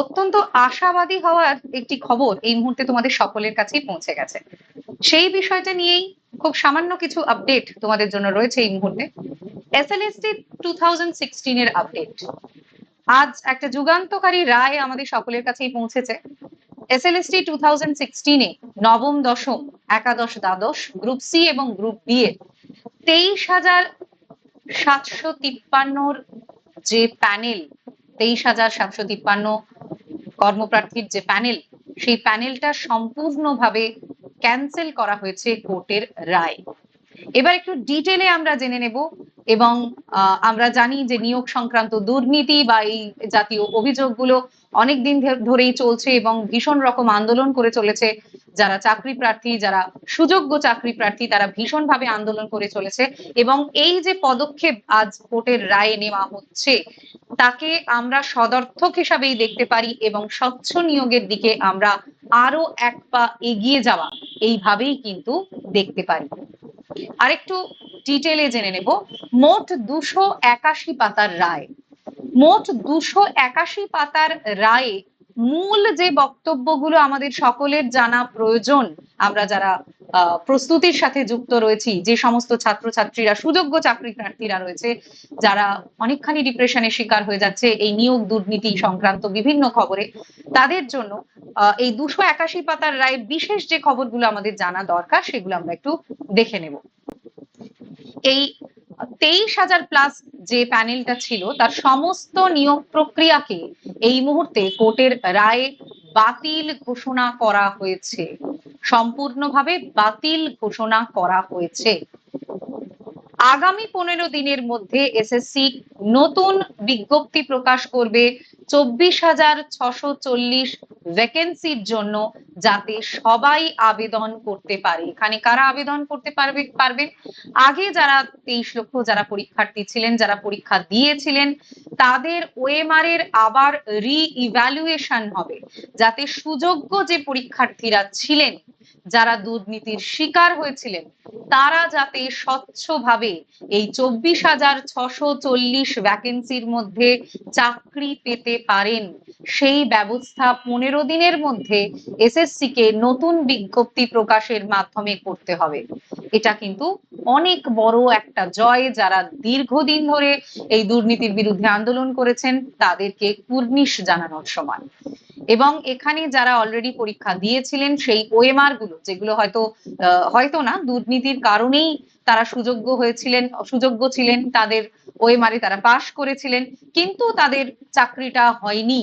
অত্যন্ত আশাবাদী হওয়ার একটি খবর এই মুহূর্তে তোমাদের সকলের কাছেই পৌঁছে গেছে। সেই বিষয়টা নিয়েই খুব সামান্য কিছু আপডেট তোমাদের জন্য রয়েছে এই মুহূর্তে। এসএলএসটি টু থাউজেন্ড সিক্সটিনের আপডেট আজ একটা যুগান্তকারী রায় আমাদের সকলের কাছেই পৌঁছেছে। এসএলএসটি টু থাউজেন্ড সিক্সটিনে নবম, দশম, একাদশ, দ্বাদশ গ্রুপ সি এবং গ্রুপ বি এর তেইশ হাজার সাতশো তিপ্পান্নর যে প্যানেল তেইশ হাজার সাতশো তিপ্পান্ন কর্মপ্রার্থীর যে প্যানেল সেই প্যানেলটা সম্পূর্ণভাবে ক্যান্সেল করা হয়েছে কোর্টের রায়। এবার একটু ডিটেলে আমরা জেনে নেব এবং আমরা জানি যে নিয়োগ সংক্রান্ত দুর্নীতি বা এই জাতীয় অভিযোগগুলো অনেকদিন ধে- ধরেই চলছে এবং ভীষণ রকম আন্দোলন করে চলেছে। যারা চাকরি প্রার্থী, যারা সুযোগ্য চাকরি প্রার্থী, তারা ভীষণভাবে আন্দোলন করে চলেছে এবং এই যে পদক্ষেপ আজ কোর্টের রায়ে নেওয়া হচ্ছে, তাকে আমরা সদর্থক হিসাবেই দেখতে পারি এবং স্বচ্ছ নিয়োগের দিকে আমরা আরও এক পা এগিয়ে যাওয়া এইভাবেই কিন্তু দেখতে পারি। আরেকটু ডিটেলে জেনে নেব। মোট দুশো একাশি পাতার রায়। মোট দুশো একাশি পাতার রায়ে মূল যে বক্তব্যগুলো আমাদের সকলের জানা প্রয়োজন, আমরা যারা প্রস্তুতির সাথে যুক্ত রয়েছি যে সমস্ত ছাত্রছাত্রীরা, সুযোগ্য চাকরি প্রার্থীরা রয়েছে, যারা অনেকখানি ডিপ্রেশনের শিকার হয়ে যাচ্ছে এই নিয়োগ দুর্নীতি সংক্রান্ত বিভিন্ন খবরে। তাদের জন্য এই দুশো একাশি পাতার রায়ে বিশেষ যে খবরগুলো আমাদের জানা দরকার, সেগুলো আমরা একটু দেখে নেব। এই তেইশ হাজার প্লাস যে প্যানেলটা ছিল, তার সমস্ত নিয়োগ প্রক্রিয়াকে এই মুহূর্তে কোর্টের রায়ে বাতিল ঘোষণা করা হয়েছে। সম্পূর্ণভাবে বাতিল ঘোষণা করা হয়েছে। আগামী পনেরো দিনের মধ্যে এসএসসি নতুন বিজ্ঞপ্তি প্রকাশ করবে চব্বিশ হাজার ছশো চল্লিশ ভ্যাকেন্সির জন্য যাতে সবাই আবেদন করতে পারে। এখানে কারা আবেদন করতে পারবে পারবেন আগে যারা তেইশ লক্ষ যারা পরীক্ষার্থী ছিলেন, যারা পরীক্ষা দিয়েছিলেন, তাদের ওএমআর এর আবার রি ইভ্যালুয়েশন হবে। যাতে সুযোগ্য যে পরীক্ষার্থীরা ছিলেন যারা দুর্নীতির শিকার হয়েছিলেন, তারা যাতে স্বচ্ছভাবে এই চব্বিশ হাজার ছশো চল্লিশ ভ্যাকেন্সির মধ্যে চাকরি পেতে পারেন, সেই ব্যবস্থা পনেরো দিনের মধ্যে এসএসসি কে নতুন বিজ্ঞপ্তি প্রকাশের মাধ্যমে করতে হবে। এটা কিন্তু অনেক বড় একটা জয় যারা দীর্ঘদিন ধরে এই দুর্নীতির বিরুদ্ধে আন্দোলন করেছেন, তাদেরকে কুর্নিশ জানানোর সময়। এবং এখানে যারা অলরেডি পরীক্ষা দিয়েছিলেন সেই ওএমআরগুলো, যেগুলো হয়তো হয়তো না, দুর্নীতির কারণেই তারা সুযোগ্য হয়েছিলেন, সুযোগ্য ছিলেন, তাদের ওএমআর তারা পাশ করেছিলেন, কিন্তু তাদের চাকরিটা হয়নি।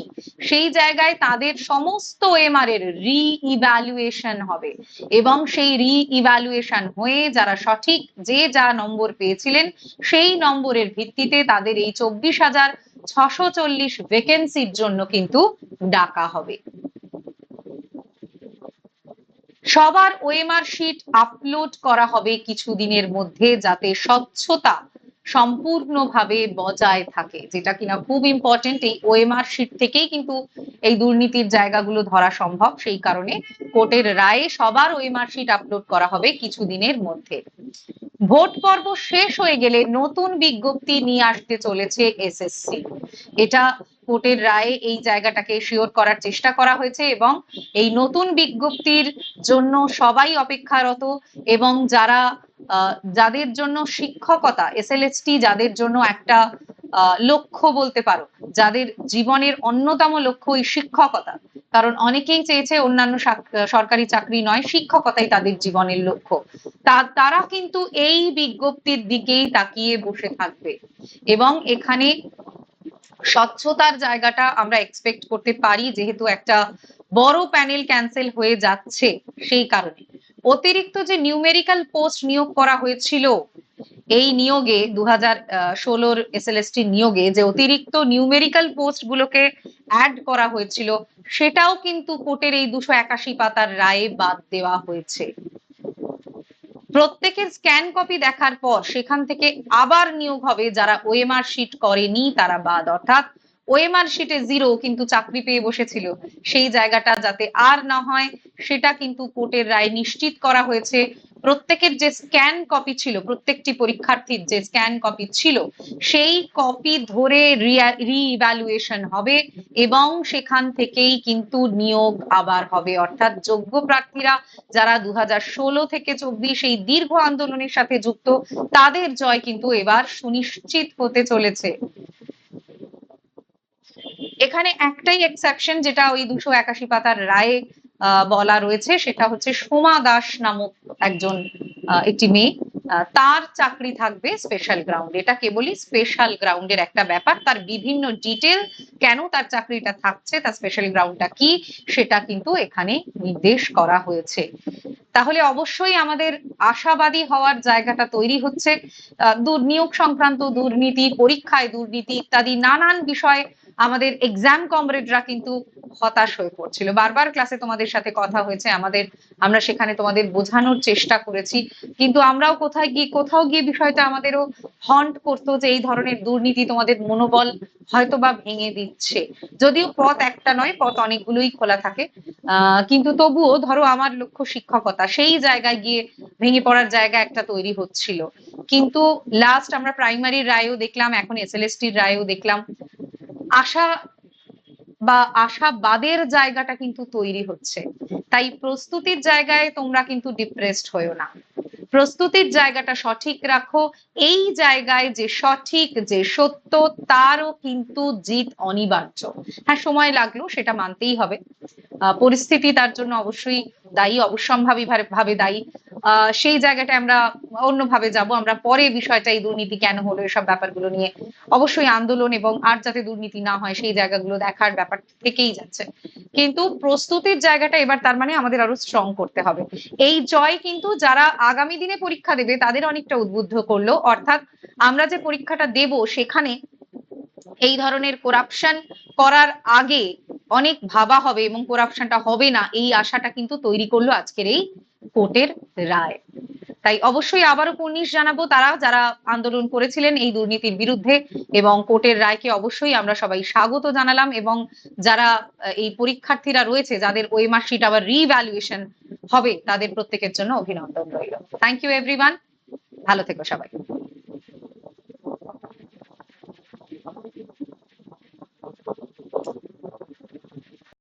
সেই জায়গায় তাদের সমস্ত ওএমআর এর রি ইভ্যালুয়েশন হবে। এবং সেই রি ইভ্যালুয়েশন হয়ে যারা সঠিক, যে যা নম্বর পেয়েছিলেন, সেই নম্বরের ভিত্তিতে তাদের এই চব্বিশ হাজার ছশো চল্লিশ ভেকেন্সির জন্য কিন্তু ডাকা হবে। সবার ওএমআর শিট আপলোড করা হবে কিছুদিনের মধ্যে যাতে স্বচ্ছতা সম্পূর্ণভাবে বজায় থাকে, যেটা কিনা খুব ইম্পর্টেন্ট এই ওএমআর শিট থেকেই কিন্তু এই দুর্নীতির জায়গাগুলো ধরা সম্ভব। সেই কারণে কোর্টের রায়ে সবার ওএমআর শিট আপলোড করা হবে কিছুদিনের মধ্যে। ভোট পর্ব শেষ হয়ে গেলে নতুন বিজ্ঞপ্তি নিয়ে আসতে চলেছে এসএসসি এটা কোর্টের রায়ে এই জায়গাটাকে শিওর করার চেষ্টা করা হয়েছে এবং এই নতুন বিজ্ঞপ্তির জন্য সবাই অপেক্ষারত এবং যারা যাদের জন্য শিক্ষকতা এসএলএসটি যাদের জন্য একটা লক্ষ্য বলতে পারো, যাদের জীবনের অন্যতম লক্ষ্য এই শিক্ষকতা। কারণ অনেকেই চেয়েছে অন্যান্য সরকারি চাকরি নয়, শিক্ষকতাই তাদের জীবনের লক্ষ্য। তা, তারা কিন্তু এই বিজ্ঞপ্তির দিকেই তাকিয়ে বসে থাকবে। এবং এখানে স্বচ্ছতার জায়গাটা আমরা এক্সপেক্ট করতে পারি, যেহেতু একটা বড় প্যানেল ক্যান্সেল হয়ে যাচ্ছে সেই কারণে। অতিরিক্ত যে নিউমেরিক্যাল পোস্ট নিয়োগ করা হয়েছিল, এই নিয়োগে দু হাজার ষোলোর এসএলএসটি নিয়োগে যে অতিরিক্ত নিউমেরিক্যাল পোস্ট গুলোকে অ্যাড করা হয়েছিল, সেটাও কিন্তু কোর্টের এই দুশো একাশি পাতার রায়ে বাদ দেওয়া হয়েছে। প্রত্যেকের স্ক্যান কপি দেখার পর সেখান থেকে আবার নিয়োগ হবে যারা ওএমআর শিট করেনি, তারা বাদ। অর্থাৎ ওএমআর শিটে জিরো কিন্তু চাকরি পেয়ে বসেছিল। সেই জায়গাটা যাতে আর না হয়, সেটা কিন্তু কোর্টের রায় নিশ্চিত করা হয়েছে। প্রত্যেকের যে স্ক্যান কপি ছিল, প্রত্যেকটি পরীক্ষার্থীর যে স্ক্যান কপি ছিল, সেই কপি ধরে রিইভ্যালুয়েশন হবে এবং সেখান থেকেই কিন্তু নিয়োগ আবার হবে। অর্থাৎ যোগ্য প্রার্থীরা যারা দু হাজার ষোলো থেকে চব্বিশ এই দীর্ঘ আন্দোলনের সাথে যুক্ত, তাদের জয় কিন্তু এবার সুনিশ্চিত হতে চলেছে। এখানে একটাই এক্সেপশন যেটা ওই দুশো একাশি পাতার রায়ে বলা রয়েছে, সেটা হচ্ছে সোমা দাস নামক একজন একটি মেয়ে। তার চাকরি থাকবে স্পেশাল গ্রাউন্ড এটা কেবলই স্পেশাল গ্রাউন্ডের একটা ব্যাপার। তার বিভিন্ন ডিটেল কেন তার চাকরিটা থাকছে, তার স্পেশাল গ্রাউন্ডটা কি, সেটা কিন্তু এখানে নির্দেশ করা হয়েছে। তাহলে অবশ্যই আমাদের আশাবাদী হওয়ার জায়গাটা তৈরি হচ্ছে। দুর্নিয়োগ সংক্রান্ত দুর্নীতি, পরীক্ষায় দুর্নীতি ইত্যাদি নানান বিষয়ে আমাদের এক্সাম কমরেডরা কিন্তু হতাশ হয়ে পড়ছিল। বারবার ক্লাসে তোমাদের সাথে কথা হয়েছে, আমাদের, আমরা সেখানে তোমাদের বোঝানোর চেষ্টা করেছি। কিন্তু আমরাও কোথায় গিয়ে, কোথাও গিয়ে বিষয়টা আমাদেরও হন্ট করতো যে এই ধরনের দুর্নীতি তোমাদের মনোবল হয়তো বা ভেঙে দিচ্ছে। যদিও পথ একটা নয়, পথ অনেকগুলোই খোলা থাকে। কিন্তু তবুও ধরো আমার লক্ষ্য শিক্ষকতা, সেই জায়গায় গিয়ে ভেঙে পড়ার জায়গা একটা তৈরি হচ্ছিল। কিন্তু লাস্ট আমরা প্রাইমারি রায়ও দেখলাম, এখন এসএলএসটির রায়ও দেখলাম। আশা বা আশাবাদের জায়গাটা কিন্তু তৈরি হচ্ছে। তাই প্রস্তুতির জায়গায় তোমরা কিন্তু ডিপ্রেসড হয়েও না। প্রস্তুতির জায়গাটা সঠিক রাখো। এই জায়গায় যে সঠিক, যে সত্য, তারও কিন্তু জিত অনিবার্য। হ্যাঁ সময় লাগল, সেটা মানতেই হবে। পরিস্থিতি তার জন্য অবশ্যই দায়ী, অবশ্যম্ভাবী ভাবে- দায়ী। সেই জায়গাটা আমরা অন্যভাবে যাব। আমরা পরে বিষয়টা এই দুর্নীতি কেন হলো, এসব ব্যাপারগুলো নিয়ে অবশ্যই আন্দোলন এবং আর যাতে দুর্নীতি না হয়, সেই জায়গাগুলো দেখার ব্যাপার থেকেই যাচ্ছে। কিন্তু প্রস্তুতির জায়গাটা এবার তার মানে আমাদের আরও স্ট্রং করতে হবে। এই জয় কিন্তু যারা আগামী দিনে পরীক্ষা দেবে, তাদের অনেকটা উদ্বুদ্ধ করল। অর্থাৎ আমরা যে পরীক্ষাটা দেব, সেখানে এই ধরনের করাপশন করার আগে অনেক ভাবা হবে এবং করাপশনটা হবে না, এই আশাটা কিন্তু তৈরি করল আজকের এই কোর্টের রায়। তাই অবশ্যই আবারও কুর্নিশ জানাব তারা যারা আন্দোলন করেছিলেন এই দুর্নীতির বিরুদ্ধে এবং কোর্টের রায়কে অবশ্যই আমরা সবাই স্বাগত জানালাম এবং যারা এই পরীক্ষার্থীরা রয়েছে যাদের ওই মার্কশিট আবার রিভ্যালুয়েশন হবে তাদের প্রত্যেকের জন্য অভিনন্দন রইল। থ্যাংক ইউ এভরিওয়ান ভালো থেকো সবাই।